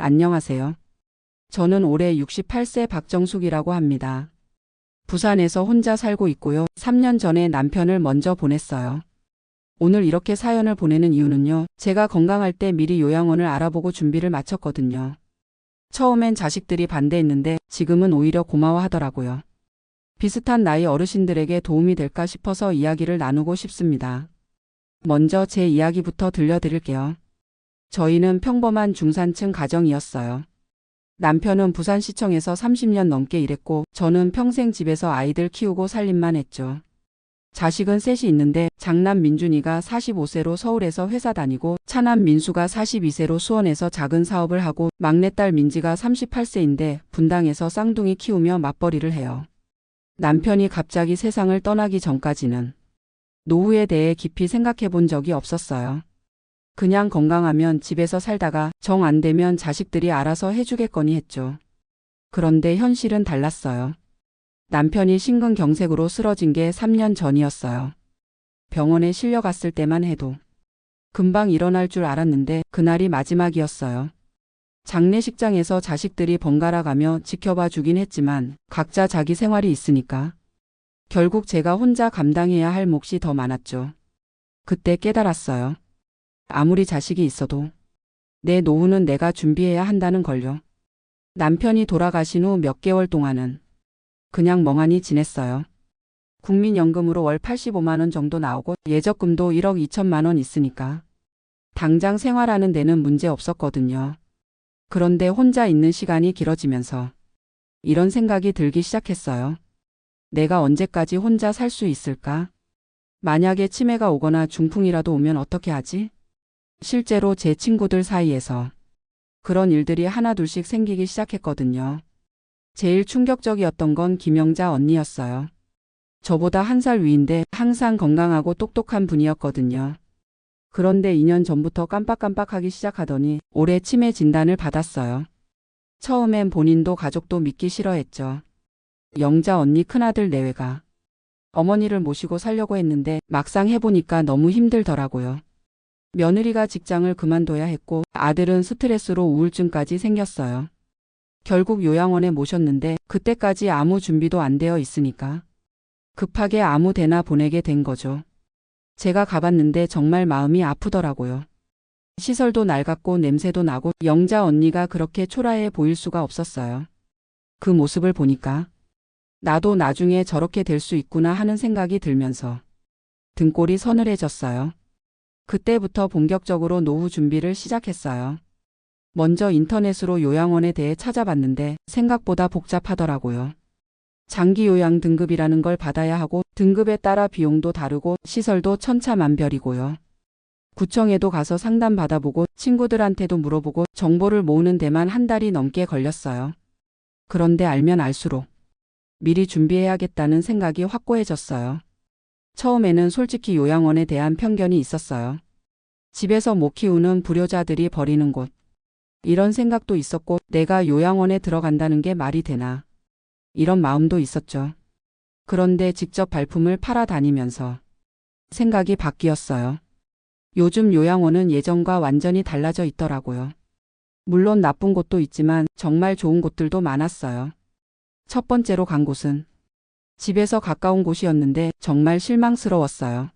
안녕하세요. 저는 올해 68세 박정숙이라고 합니다. 부산에서 혼자 살고 있고요. 3년 전에 남편을 먼저 보냈어요. 오늘 이렇게 사연을 보내는 이유는요. 제가 건강할 때 미리 요양원을 알아보고 준비를 마쳤거든요. 처음엔 자식들이 반대했는데 지금은 오히려 고마워하더라고요. 비슷한 나이 어르신들에게 도움이 될까 싶어서 이야기를 나누고 싶습니다. 먼저 제 이야기부터 들려드릴게요. 저희는 평범한 중산층 가정이었어요. 남편은 부산시청에서 30년 넘게 일했고 저는 평생 집에서 아이들 키우고 살림만 했죠. 자식은 셋이 있는데 장남 민준이가 45세로 서울에서 회사 다니고 차남 민수가 42세로 수원에서 작은 사업을 하고 막내딸 민지가 38세인데 분당에서 쌍둥이 키우며 맞벌이를 해요. 남편이 갑자기 세상을 떠나기 전까지는 노후에 대해 깊이 생각해 본 적이 없었어요. 그냥 건강하면 집에서 살다가 정 안 되면 자식들이 알아서 해주겠거니 했죠. 그런데 현실은 달랐어요. 남편이 심근경색으로 쓰러진 게 3년 전이었어요. 병원에 실려갔을 때만 해도 금방 일어날 줄 알았는데 그날이 마지막이었어요. 장례식장에서 자식들이 번갈아 가며 지켜봐 주긴 했지만 각자 자기 생활이 있으니까 결국 제가 혼자 감당해야 할 몫이 더 많았죠. 그때 깨달았어요. 아무리 자식이 있어도 내 노후는 내가 준비해야 한다는 걸요. 남편이 돌아가신 후 몇 개월 동안은 그냥 멍하니 지냈어요. 국민연금으로 월 85만 원 정도 나오고 예적금도 1억 2천만 원 있으니까 당장 생활하는 데는 문제 없었거든요. 그런데 혼자 있는 시간이 길어지면서 이런 생각이 들기 시작했어요. 내가 언제까지 혼자 살 수 있을까? 만약에 치매가 오거나 중풍이라도 오면 어떻게 하지? 실제로 제 친구들 사이에서 그런 일들이 하나둘씩 생기기 시작했거든요. 제일 충격적이었던 건 김영자 언니였어요. 저보다 한 살 위인데 항상 건강하고 똑똑한 분이었거든요. 그런데 2년 전부터 깜빡깜빡하기 시작하더니 올해 치매 진단을 받았어요. 처음엔 본인도 가족도 믿기 싫어했죠. 영자 언니 큰아들 내외가 어머니를 모시고 살려고 했는데 막상 해보니까 너무 힘들더라고요. 며느리가 직장을 그만둬야 했고 아들은 스트레스로 우울증까지 생겼어요. 결국 요양원에 모셨는데 그때까지 아무 준비도 안 되어 있으니까 급하게 아무 데나 보내게 된 거죠. 제가 가봤는데 정말 마음이 아프더라고요. 시설도 낡았고 냄새도 나고 영자 언니가 그렇게 초라해 보일 수가 없었어요. 그 모습을 보니까 나도 나중에 저렇게 될 수 있구나 하는 생각이 들면서 등골이 서늘해졌어요. 그때부터 본격적으로 노후 준비를 시작했어요. 먼저 인터넷으로 요양원에 대해 찾아봤는데 생각보다 복잡하더라고요. 장기 요양 등급이라는 걸 받아야 하고 등급에 따라 비용도 다르고 시설도 천차만별이고요. 구청에도 가서 상담 받아보고 친구들한테도 물어보고 정보를 모으는 데만 한 달이 넘게 걸렸어요. 그런데 알면 알수록 미리 준비해야겠다는 생각이 확고해졌어요. 처음에는 솔직히 요양원에 대한 편견이 있었어요. 집에서 못 키우는 불효자들이 버리는 곳. 이런 생각도 있었고 내가 요양원에 들어간다는 게 말이 되나. 이런 마음도 있었죠. 그런데 직접 발품을 팔아 다니면서 생각이 바뀌었어요. 요즘 요양원은 예전과 완전히 달라져 있더라고요. 물론 나쁜 곳도 있지만 정말 좋은 곳들도 많았어요. 첫 번째로 간 곳은 집에서 가까운 곳이었는데 정말 실망스러웠어요.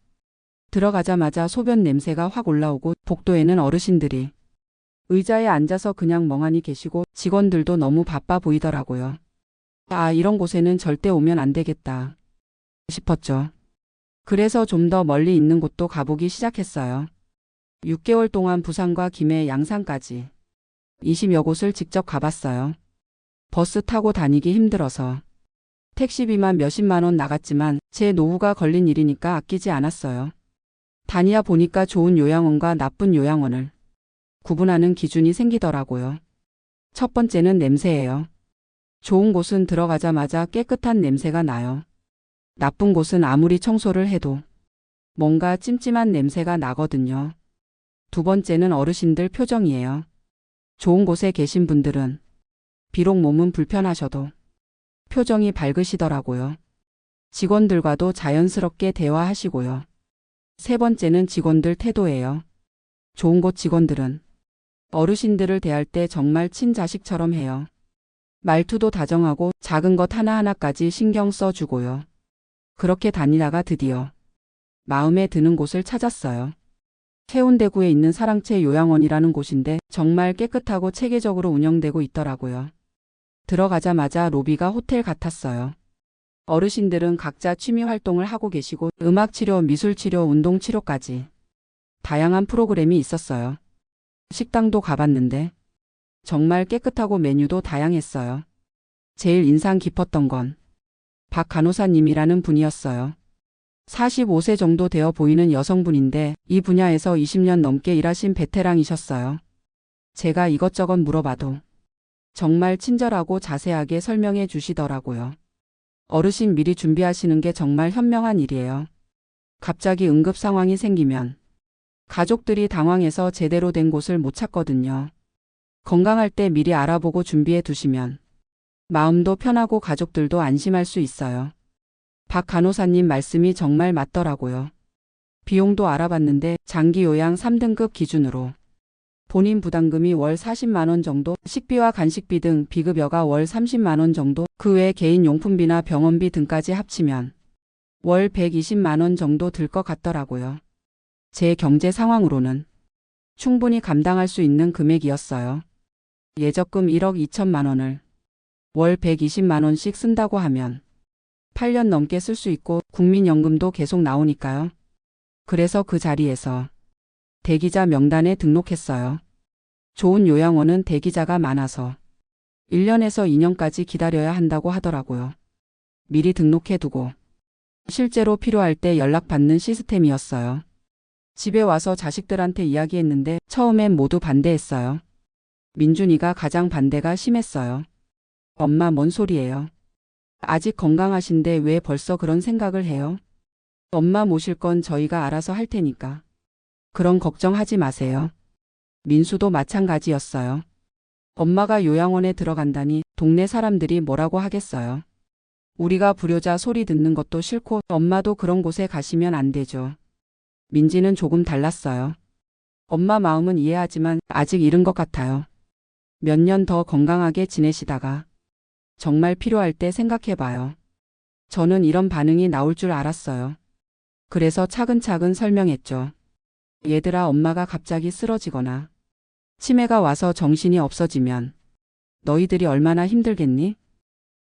들어가자마자 소변 냄새가 확 올라오고 복도에는 어르신들이 의자에 앉아서 그냥 멍하니 계시고 직원들도 너무 바빠 보이더라고요. 아, 이런 곳에는 절대 오면 안 되겠다 싶었죠. 그래서 좀 더 멀리 있는 곳도 가보기 시작했어요. 6개월 동안 부산과 김해, 양산까지 20여 곳을 직접 가봤어요. 버스 타고 다니기 힘들어서 택시비만 몇십만 원 나갔지만 제 노후가 걸린 일이니까 아끼지 않았어요. 다니야 보니까 좋은 요양원과 나쁜 요양원을 구분하는 기준이 생기더라고요. 첫 번째는 냄새예요. 좋은 곳은 들어가자마자 깨끗한 냄새가 나요. 나쁜 곳은 아무리 청소를 해도 뭔가 찜찜한 냄새가 나거든요. 두 번째는 어르신들 표정이에요. 좋은 곳에 계신 분들은 비록 몸은 불편하셔도 표정이 밝으시더라고요. 직원들과도 자연스럽게 대화하시고요. 세 번째는 직원들 태도예요. 좋은 곳 직원들은 어르신들을 대할 때 정말 친자식처럼 해요. 말투도 다정하고 작은 것 하나하나까지 신경 써주고요. 그렇게 다니다가 드디어 마음에 드는 곳을 찾았어요. 해운대구에 있는 사랑채 요양원이라는 곳인데 정말 깨끗하고 체계적으로 운영되고 있더라고요. 들어가자마자 로비가 호텔 같았어요. 어르신들은 각자 취미 활동을 하고 계시고 음악치료, 미술치료, 운동치료까지 다양한 프로그램이 있었어요. 식당도 가봤는데 정말 깨끗하고 메뉴도 다양했어요. 제일 인상 깊었던 건 박 간호사님이라는 분이었어요. 45세 정도 되어 보이는 여성분인데 이 분야에서 20년 넘게 일하신 베테랑이셨어요. 제가 이것저것 물어봐도 정말 친절하고 자세하게 설명해 주시더라고요. 어르신 미리 준비하시는 게 정말 현명한 일이에요. 갑자기 응급 상황이 생기면 가족들이 당황해서 제대로 된 곳을 못 찾거든요. 건강할 때 미리 알아보고 준비해 두시면 마음도 편하고 가족들도 안심할 수 있어요. 박 간호사님 말씀이 정말 맞더라고요. 비용도 알아봤는데 장기 요양 3등급 기준으로 본인 부담금이 월 40만 원 정도, 식비와 간식비 등 비급여가 월 30만 원 정도, 그 외 개인 용품비나 병원비 등까지 합치면 월 120만 원 정도 들 것 같더라고요. 제 경제 상황으로는 충분히 감당할 수 있는 금액이었어요. 예적금 1억 2천만 원을 월 120만 원씩 쓴다고 하면 8년 넘게 쓸 수 있고 국민연금도 계속 나오니까요. 그래서 그 자리에서 대기자 명단에 등록했어요. 좋은 요양원은 대기자가 많아서 1년에서 2년까지 기다려야 한다고 하더라고요. 미리 등록해 두고 실제로 필요할 때 연락받는 시스템이었어요. 집에 와서 자식들한테 이야기했는데 처음엔 모두 반대했어요. 민준이가 가장 반대가 심했어요. 엄마 뭔 소리예요? 아직 건강하신데 왜 벌써 그런 생각을 해요? 엄마 모실 건 저희가 알아서 할 테니까. 그런 걱정하지 마세요. 민수도 마찬가지였어요. 엄마가 요양원에 들어간다니 동네 사람들이 뭐라고 하겠어요. 우리가 불효자 소리 듣는 것도 싫고 엄마도 그런 곳에 가시면 안 되죠. 민지는 조금 달랐어요. 엄마 마음은 이해하지만 아직 이른 것 같아요. 몇 년 더 건강하게 지내시다가 정말 필요할 때 생각해봐요. 저는 이런 반응이 나올 줄 알았어요. 그래서 차근차근 설명했죠. 얘들아 엄마가 갑자기 쓰러지거나 치매가 와서 정신이 없어지면 너희들이 얼마나 힘들겠니?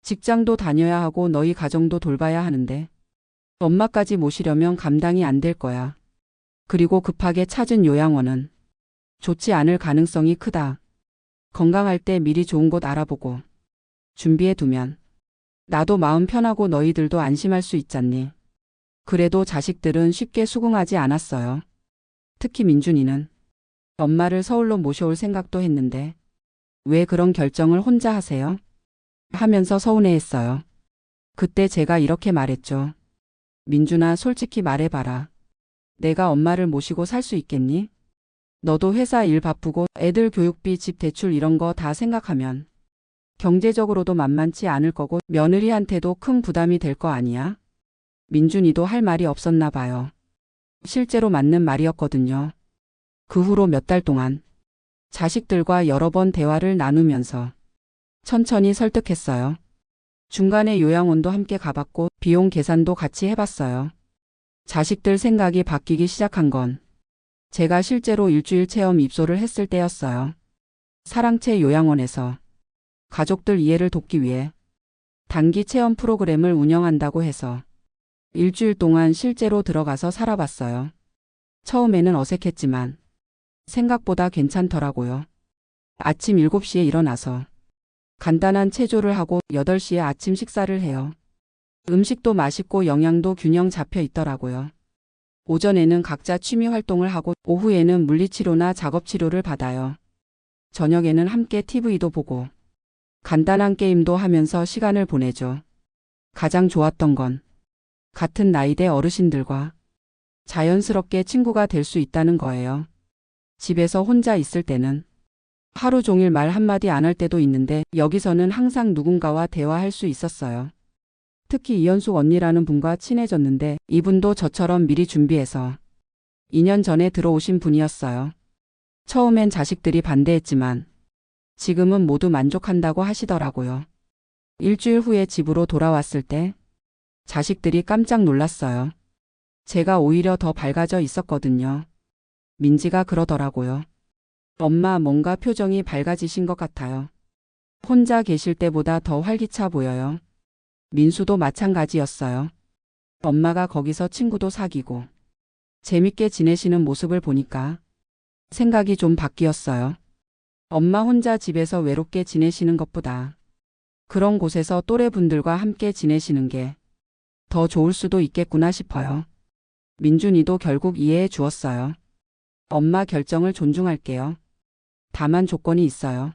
직장도 다녀야 하고 너희 가정도 돌봐야 하는데 엄마까지 모시려면 감당이 안 될 거야. 그리고 급하게 찾은 요양원은 좋지 않을 가능성이 크다. 건강할 때 미리 좋은 곳 알아보고 준비해 두면 나도 마음 편하고 너희들도 안심할 수 있잖니. 그래도 자식들은 쉽게 수긍하지 않았어요. 특히 민준이는 엄마를 서울로 모셔올 생각도 했는데 왜 그런 결정을 혼자 하세요? 하면서 서운해했어요. 그때 제가 이렇게 말했죠. 민준아 솔직히 말해봐라. 내가 엄마를 모시고 살 수 있겠니? 너도 회사 일 바쁘고 애들 교육비 집 대출 이런 거 다 생각하면 경제적으로도 만만치 않을 거고 며느리한테도 큰 부담이 될 거 아니야? 민준이도 할 말이 없었나 봐요. 실제로 맞는 말이었거든요. 그 후로 몇 달 동안 자식들과 여러 번 대화를 나누면서 천천히 설득했어요. 중간에 요양원도 함께 가봤고 비용 계산도 같이 해봤어요. 자식들 생각이 바뀌기 시작한 건 제가 실제로 일주일 체험 입소를 했을 때였어요. 사랑채 요양원에서 가족들 이해를 돕기 위해 단기 체험 프로그램을 운영한다고 해서 일주일 동안 실제로 들어가서 살아봤어요. 처음에는 어색했지만 생각보다 괜찮더라고요. 아침 7시에 일어나서 간단한 체조를 하고 8시에 아침 식사를 해요. 음식도 맛있고 영양도 균형 잡혀 있더라고요. 오전에는 각자 취미 활동을 하고 오후에는 물리치료나 작업치료를 받아요. 저녁에는 함께 TV도 보고 간단한 게임도 하면서 시간을 보내죠. 가장 좋았던 건 같은 나이대 어르신들과 자연스럽게 친구가 될 수 있다는 거예요. 집에서 혼자 있을 때는 하루 종일 말 한마디 안 할 때도 있는데 여기서는 항상 누군가와 대화할 수 있었어요. 특히 이현숙 언니라는 분과 친해졌는데 이분도 저처럼 미리 준비해서 2년 전에 들어오신 분이었어요. 처음엔 자식들이 반대했지만 지금은 모두 만족한다고 하시더라고요. 일주일 후에 집으로 돌아왔을 때 자식들이 깜짝 놀랐어요. 제가 오히려 더 밝아져 있었거든요. 민지가 그러더라고요. 엄마 뭔가 표정이 밝아지신 것 같아요. 혼자 계실 때보다 더 활기차 보여요. 민수도 마찬가지였어요. 엄마가 거기서 친구도 사귀고 재밌게 지내시는 모습을 보니까 생각이 좀 바뀌었어요. 엄마 혼자 집에서 외롭게 지내시는 것보다 그런 곳에서 또래분들과 함께 지내시는 게 더 좋을 수도 있겠구나 싶어요. 민준이도 결국 이해해 주었어요. 엄마 결정을 존중할게요. 다만 조건이 있어요.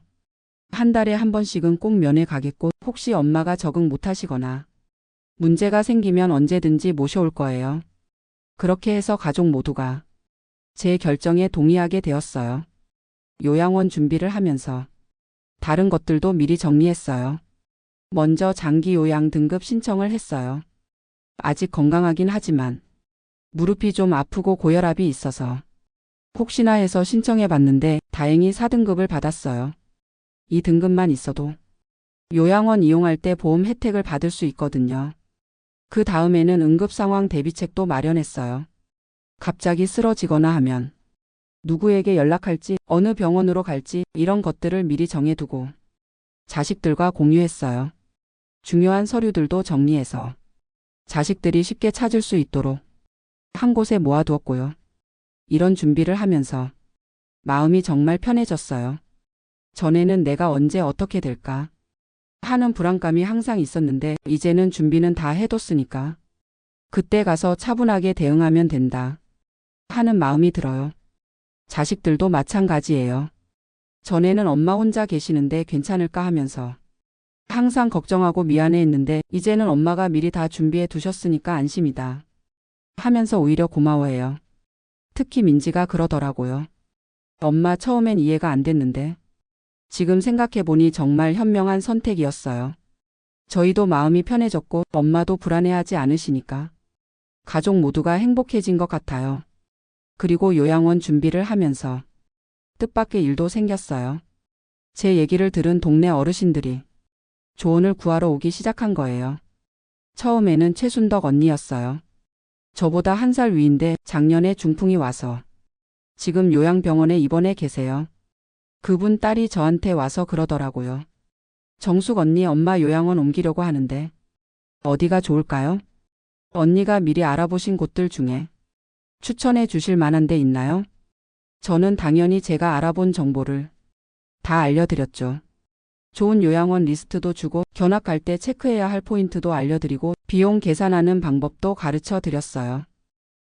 한 달에 한 번씩은 꼭 면회 가겠고 혹시 엄마가 적응 못하시거나 문제가 생기면 언제든지 모셔올 거예요. 그렇게 해서 가족 모두가 제 결정에 동의하게 되었어요. 요양원 준비를 하면서 다른 것들도 미리 정리했어요. 먼저 장기 요양 등급 신청을 했어요. 아직 건강하긴 하지만 무릎이 좀 아프고 고혈압이 있어서 혹시나 해서 신청해 봤는데 다행히 4등급을 받았어요. 이 등급만 있어도 요양원 이용할 때 보험 혜택을 받을 수 있거든요. 그 다음에는 응급 상황 대비책도 마련했어요. 갑자기 쓰러지거나 하면 누구에게 연락할지, 어느 병원으로 갈지 이런 것들을 미리 정해두고 자식들과 공유했어요. 중요한 서류들도 정리해서 자식들이 쉽게 찾을 수 있도록 한 곳에 모아두었고요. 이런 준비를 하면서 마음이 정말 편해졌어요. 전에는 내가 언제 어떻게 될까 하는 불안감이 항상 있었는데 이제는 준비는 다 해뒀으니까 그때 가서 차분하게 대응하면 된다 하는 마음이 들어요. 자식들도 마찬가지예요. 전에는 엄마 혼자 계시는데 괜찮을까 하면서 항상 걱정하고 미안해 했는데 이제는 엄마가 미리 다 준비해 두셨으니까 안심이다. 하면서 오히려 고마워해요. 특히 민지가 그러더라고요. 엄마 처음엔 이해가 안 됐는데 지금 생각해보니 정말 현명한 선택이었어요. 저희도 마음이 편해졌고 엄마도 불안해하지 않으시니까 가족 모두가 행복해진 것 같아요. 그리고 요양원 준비를 하면서 뜻밖의 일도 생겼어요. 제 얘기를 들은 동네 어르신들이 조언을 구하러 오기 시작한 거예요. 처음에는 최순덕 언니였어요. 저보다 한 살 위인데 작년에 중풍이 와서 지금 요양병원에 입원해 계세요. 그분 딸이 저한테 와서 그러더라고요. 정숙 언니 엄마 요양원 옮기려고 하는데 어디가 좋을까요? 언니가 미리 알아보신 곳들 중에 추천해 주실 만한 데 있나요? 저는 당연히 제가 알아본 정보를 다 알려드렸죠. 좋은 요양원 리스트도 주고 견학 갈 때 체크해야 할 포인트도 알려드리고 비용 계산하는 방법도 가르쳐 드렸어요.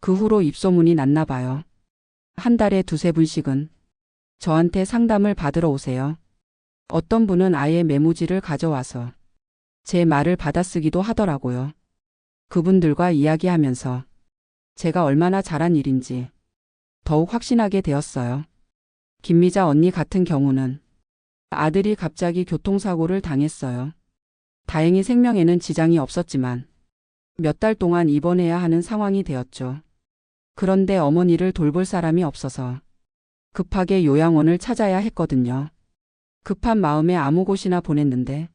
그 후로 입소문이 났나 봐요. 한 달에 두세 분씩은 저한테 상담을 받으러 오세요. 어떤 분은 아예 메모지를 가져와서 제 말을 받아쓰기도 하더라고요. 그분들과 이야기하면서 제가 얼마나 잘한 일인지 더욱 확신하게 되었어요. 김미자 언니 같은 경우는 아들이 갑자기 교통사고를 당했어요. 다행히 생명에는 지장이 없었지만 몇 달 동안 입원해야 하는 상황이 되었죠. 그런데 어머니를 돌볼 사람이 없어서 급하게 요양원을 찾아야 했거든요. 급한 마음에 아무 곳이나 보냈는데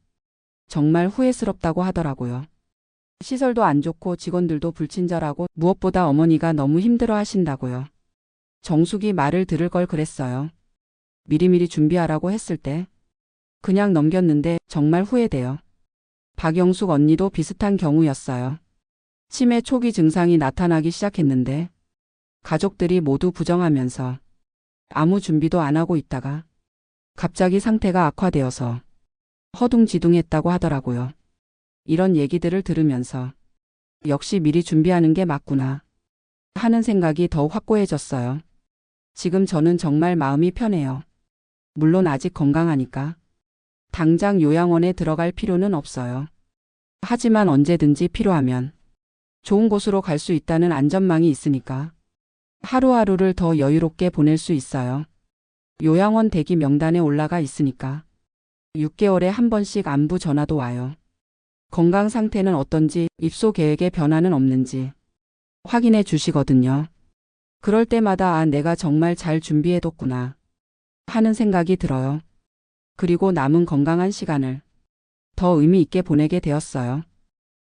정말 후회스럽다고 하더라고요. 시설도 안 좋고 직원들도 불친절하고 무엇보다 어머니가 너무 힘들어 하신다고요. 정숙이 말을 들을 걸 그랬어요. 미리미리 준비하라고 했을 때 그냥 넘겼는데 정말 후회돼요. 박영숙 언니도 비슷한 경우였어요. 치매 초기 증상이 나타나기 시작했는데 가족들이 모두 부정하면서 아무 준비도 안 하고 있다가 갑자기 상태가 악화되어서 허둥지둥했다고 하더라고요. 이런 얘기들을 들으면서 역시 미리 준비하는 게 맞구나 하는 생각이 더욱 확고해졌어요. 지금 저는 정말 마음이 편해요. 물론 아직 건강하니까 당장 요양원에 들어갈 필요는 없어요. 하지만 언제든지 필요하면 좋은 곳으로 갈 수 있다는 안전망이 있으니까 하루하루를 더 여유롭게 보낼 수 있어요. 요양원 대기 명단에 올라가 있으니까 6개월에 한 번씩 안부 전화도 와요. 건강 상태는 어떤지, 입소 계획에 변화는 없는지 확인해 주시거든요. 그럴 때마다 아, 내가 정말 잘 준비해뒀구나 하는 생각이 들어요. 그리고 남은 건강한 시간을 더 의미 있게 보내게 되었어요.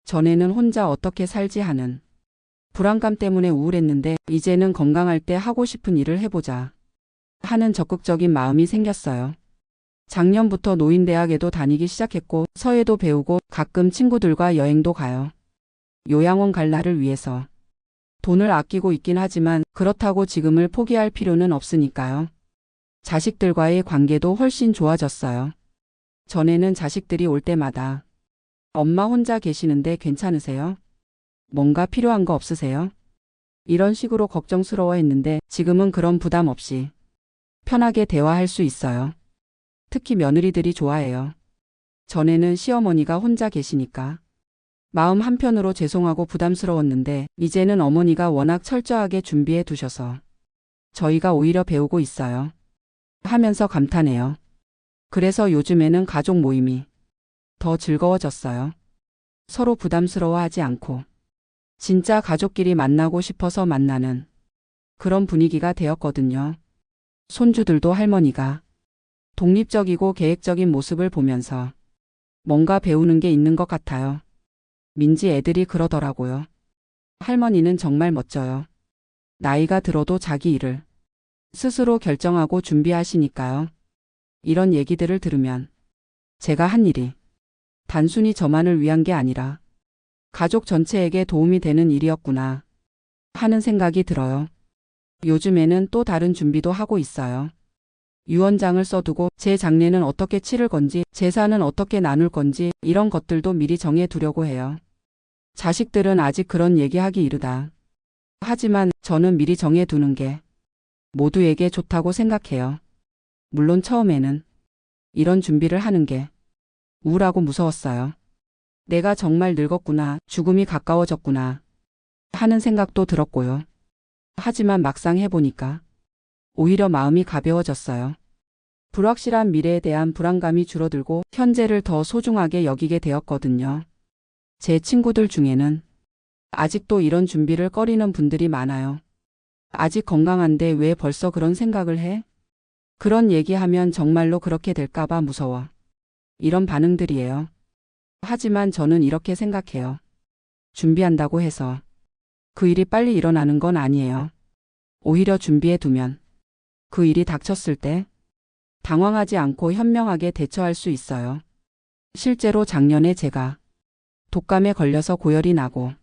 전에는 혼자 어떻게 살지 하는 불안감 때문에 우울했는데 이제는 건강할 때 하고 싶은 일을 해보자 하는 적극적인 마음이 생겼어요. 작년부터 노인대학에도 다니기 시작했고 서예도 배우고 가끔 친구들과 여행도 가요. 요양원 갈 날을 위해서 돈을 아끼고 있긴 하지만 그렇다고 지금을 포기할 필요는 없으니까요. 자식들과의 관계도 훨씬 좋아졌어요. 전에는 자식들이 올 때마다 엄마 혼자 계시는데 괜찮으세요? 뭔가 필요한 거 없으세요? 이런 식으로 걱정스러워 했는데 지금은 그런 부담 없이 편하게 대화할 수 있어요. 특히 며느리들이 좋아해요. 전에는 시어머니가 혼자 계시니까 마음 한편으로 죄송하고 부담스러웠는데 이제는 어머니가 워낙 철저하게 준비해 두셔서 저희가 오히려 배우고 있어요. 하면서 감탄해요. 그래서 요즘에는 가족 모임이 더 즐거워졌어요. 서로 부담스러워하지 않고 진짜 가족끼리 만나고 싶어서 만나는 그런 분위기가 되었거든요. 손주들도 할머니가 독립적이고 계획적인 모습을 보면서 뭔가 배우는 게 있는 것 같아요. 민지 애들이 그러더라고요. 할머니는 정말 멋져요. 나이가 들어도 자기 일을 스스로 결정하고 준비하시니까요. 이런 얘기들을 들으면 제가 한 일이 단순히 저만을 위한 게 아니라 가족 전체에게 도움이 되는 일이었구나 하는 생각이 들어요. 요즘에는 또 다른 준비도 하고 있어요. 유언장을 써두고 제 장례는 어떻게 치를 건지, 재산은 어떻게 나눌 건지 이런 것들도 미리 정해 두려고 해요. 자식들은 아직 그런 얘기하기 이르다. 하지만 저는 미리 정해 두는 게 모두에게 좋다고 생각해요. 물론 처음에는 이런 준비를 하는 게 우울하고 무서웠어요. 내가 정말 늙었구나, 죽음이 가까워졌구나 하는 생각도 들었고요. 하지만 막상 해보니까 오히려 마음이 가벼워졌어요. 불확실한 미래에 대한 불안감이 줄어들고 현재를 더 소중하게 여기게 되었거든요. 제 친구들 중에는 아직도 이런 준비를 꺼리는 분들이 많아요. 아직 건강한데 왜 벌써 그런 생각을 해? 그런 얘기하면 정말로 그렇게 될까봐 무서워. 이런 반응들이에요. 하지만 저는 이렇게 생각해요. 준비한다고 해서 그 일이 빨리 일어나는 건 아니에요. 오히려 준비해 두면 그 일이 닥쳤을 때 당황하지 않고 현명하게 대처할 수 있어요. 실제로 작년에 제가 독감에 걸려서 고열이 나고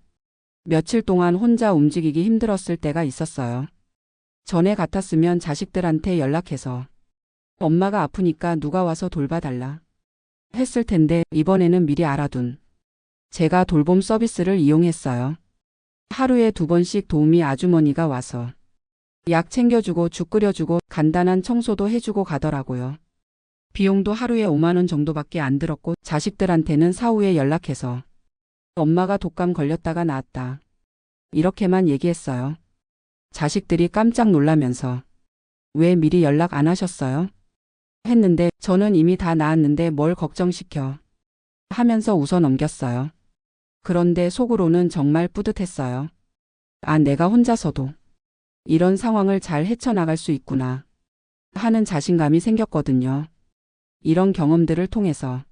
며칠 동안 혼자 움직이기 힘들었을 때가 있었어요. 전에 같았으면 자식들한테 연락해서 엄마가 아프니까 누가 와서 돌봐달라 했을 텐데 이번에는 미리 알아둔 제가 돌봄 서비스를 이용했어요. 하루에 두 번씩 도우미 아주머니가 와서 약 챙겨주고 죽 끓여주고 간단한 청소도 해주고 가더라고요. 비용도 하루에 5만 원 정도밖에 안 들었고 자식들한테는 사후에 연락해서 엄마가 독감 걸렸다가 나았다. 이렇게만 얘기했어요. 자식들이 깜짝 놀라면서 왜 미리 연락 안 하셨어요? 했는데 저는 이미 다 나았는데 뭘 걱정시켜 하면서 웃어 넘겼어요. 그런데 속으로는 정말 뿌듯했어요. 아, 내가 혼자서도 이런 상황을 잘 헤쳐나갈 수 있구나 하는 자신감이 생겼거든요. 이런 경험들을 통해서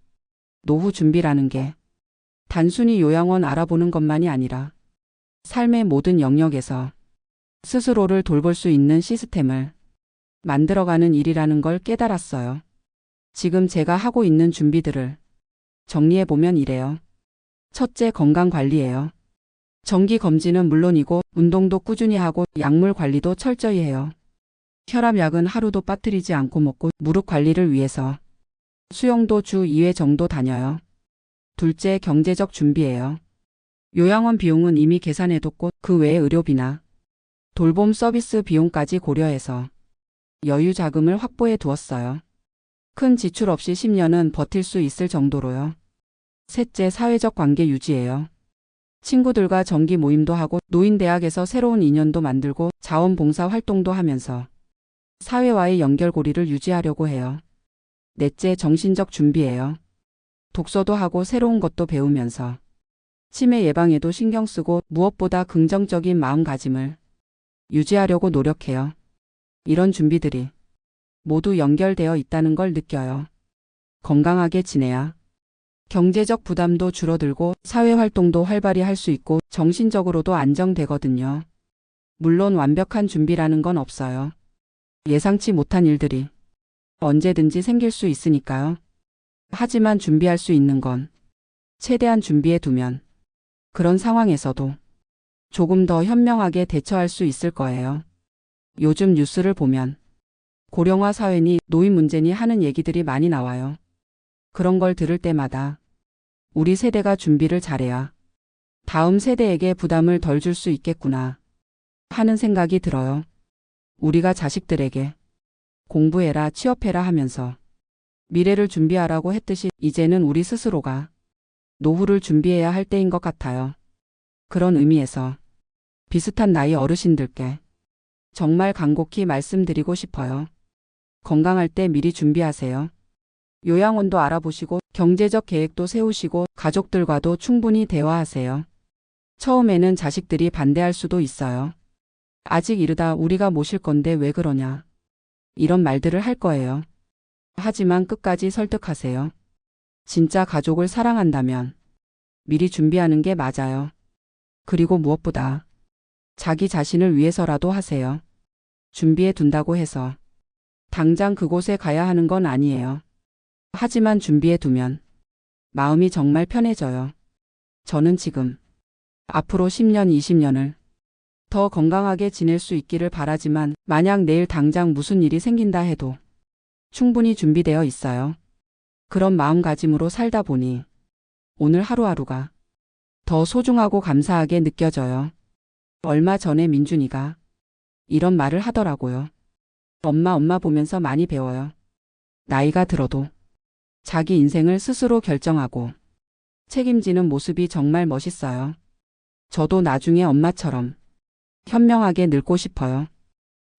노후 준비라는 게 단순히 요양원 알아보는 것만이 아니라 삶의 모든 영역에서 스스로를 돌볼 수 있는 시스템을 만들어가는 일이라는 걸 깨달았어요. 지금 제가 하고 있는 준비들을 정리해보면 이래요. 첫째 건강 관리예요. 정기 검진은 물론이고 운동도 꾸준히 하고 약물 관리도 철저히 해요. 혈압약은 하루도 빠뜨리지 않고 먹고 무릎 관리를 위해서 수영도 주 2회 정도 다녀요. 둘째 경제적 준비예요. 요양원 비용은 이미 계산해뒀고 그 외에 의료비나 돌봄 서비스 비용까지 고려해서 여유 자금을 확보해 두었어요. 큰 지출 없이 10년은 버틸 수 있을 정도로요. 셋째 사회적 관계 유지예요. 친구들과 정기 모임도 하고 노인대학에서 새로운 인연도 만들고 자원봉사 활동도 하면서 사회와의 연결고리를 유지하려고 해요. 넷째 정신적 준비예요. 독서도 하고 새로운 것도 배우면서 치매 예방에도 신경 쓰고 무엇보다 긍정적인 마음가짐을 유지하려고 노력해요. 이런 준비들이 모두 연결되어 있다는 걸 느껴요. 건강하게 지내야 경제적 부담도 줄어들고 사회 활동도 활발히 할 수 있고 정신적으로도 안정되거든요. 물론 완벽한 준비라는 건 없어요. 예상치 못한 일들이 언제든지 생길 수 있으니까요. 하지만 준비할 수 있는 건 최대한 준비해 두면 그런 상황에서도 조금 더 현명하게 대처할 수 있을 거예요. 요즘 뉴스를 보면 고령화 사회니 노인 문제니 하는 얘기들이 많이 나와요. 그런 걸 들을 때마다 우리 세대가 준비를 잘해야 다음 세대에게 부담을 덜 줄 수 있겠구나 하는 생각이 들어요. 우리가 자식들에게 공부해라, 취업해라 하면서 미래를 준비하라고 했듯이 이제는 우리 스스로가 노후를 준비해야 할 때인 것 같아요. 그런 의미에서 비슷한 나이 어르신들께 정말 간곡히 말씀드리고 싶어요. 건강할 때 미리 준비하세요. 요양원도 알아보시고 경제적 계획도 세우시고 가족들과도 충분히 대화하세요. 처음에는 자식들이 반대할 수도 있어요. 아직 이르다 우리가 모실 건데 왜 그러냐. 이런 말들을 할 거예요. 하지만 끝까지 설득하세요. 진짜 가족을 사랑한다면 미리 준비하는 게 맞아요. 그리고 무엇보다 자기 자신을 위해서라도 하세요. 준비해 둔다고 해서 당장 그곳에 가야 하는 건 아니에요. 하지만 준비해 두면 마음이 정말 편해져요. 저는 지금 앞으로 10년, 20년을 더 건강하게 지낼 수 있기를 바라지만 만약 내일 당장 무슨 일이 생긴다 해도 충분히 준비되어 있어요. 그런 마음가짐으로 살다 보니 오늘 하루하루가 더 소중하고 감사하게 느껴져요. 얼마 전에 민준이가 이런 말을 하더라고요. 엄마 엄마 보면서 많이 배워요. 나이가 들어도 자기 인생을 스스로 결정하고 책임지는 모습이 정말 멋있어요. 저도 나중에 엄마처럼 현명하게 늙고 싶어요.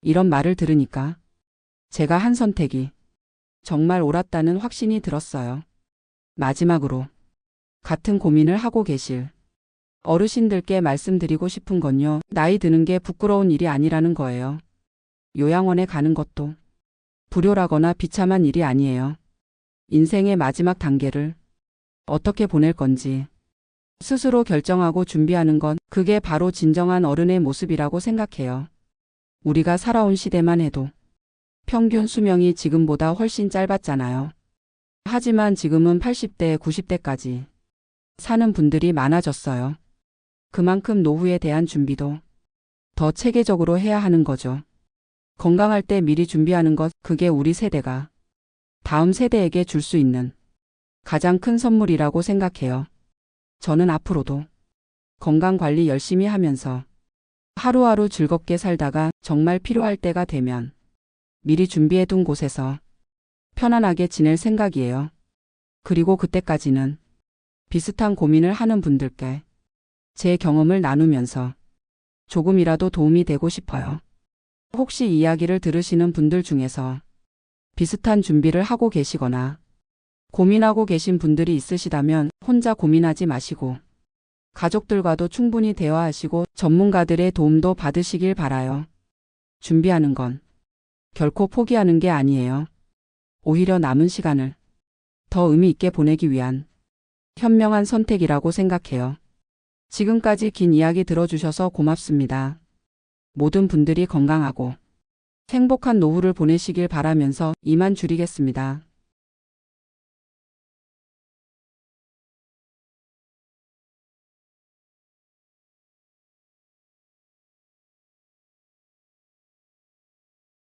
이런 말을 들으니까 제가 한 선택이 정말 옳았다는 확신이 들었어요. 마지막으로 같은 고민을 하고 계실 어르신들께 말씀드리고 싶은 건요. 나이 드는 게 부끄러운 일이 아니라는 거예요. 요양원에 가는 것도 불효라거나 비참한 일이 아니에요. 인생의 마지막 단계를 어떻게 보낼 건지 스스로 결정하고 준비하는 건 그게 바로 진정한 어른의 모습이라고 생각해요. 우리가 살아온 시대만 해도 평균 수명이 지금보다 훨씬 짧았잖아요. 하지만 지금은 80대, 90대까지 사는 분들이 많아졌어요. 그만큼 노후에 대한 준비도 더 체계적으로 해야 하는 거죠. 건강할 때 미리 준비하는 것, 그게 우리 세대가 다음 세대에게 줄 수 있는 가장 큰 선물이라고 생각해요. 저는 앞으로도 건강 관리 열심히 하면서 하루하루 즐겁게 살다가 정말 필요할 때가 되면 미리 준비해 둔 곳에서 편안하게 지낼 생각이에요. 그리고 그때까지는 비슷한 고민을 하는 분들께 제 경험을 나누면서 조금이라도 도움이 되고 싶어요. 혹시 이야기를 들으시는 분들 중에서 비슷한 준비를 하고 계시거나 고민하고 계신 분들이 있으시다면 혼자 고민하지 마시고 가족들과도 충분히 대화하시고 전문가들의 도움도 받으시길 바라요. 준비하는 건 결코 포기하는 게 아니에요. 오히려 남은 시간을 더 의미 있게 보내기 위한 현명한 선택이라고 생각해요. 지금까지 긴 이야기 들어주셔서 고맙습니다. 모든 분들이 건강하고 행복한 노후를 보내시길 바라면서 이만 줄이겠습니다.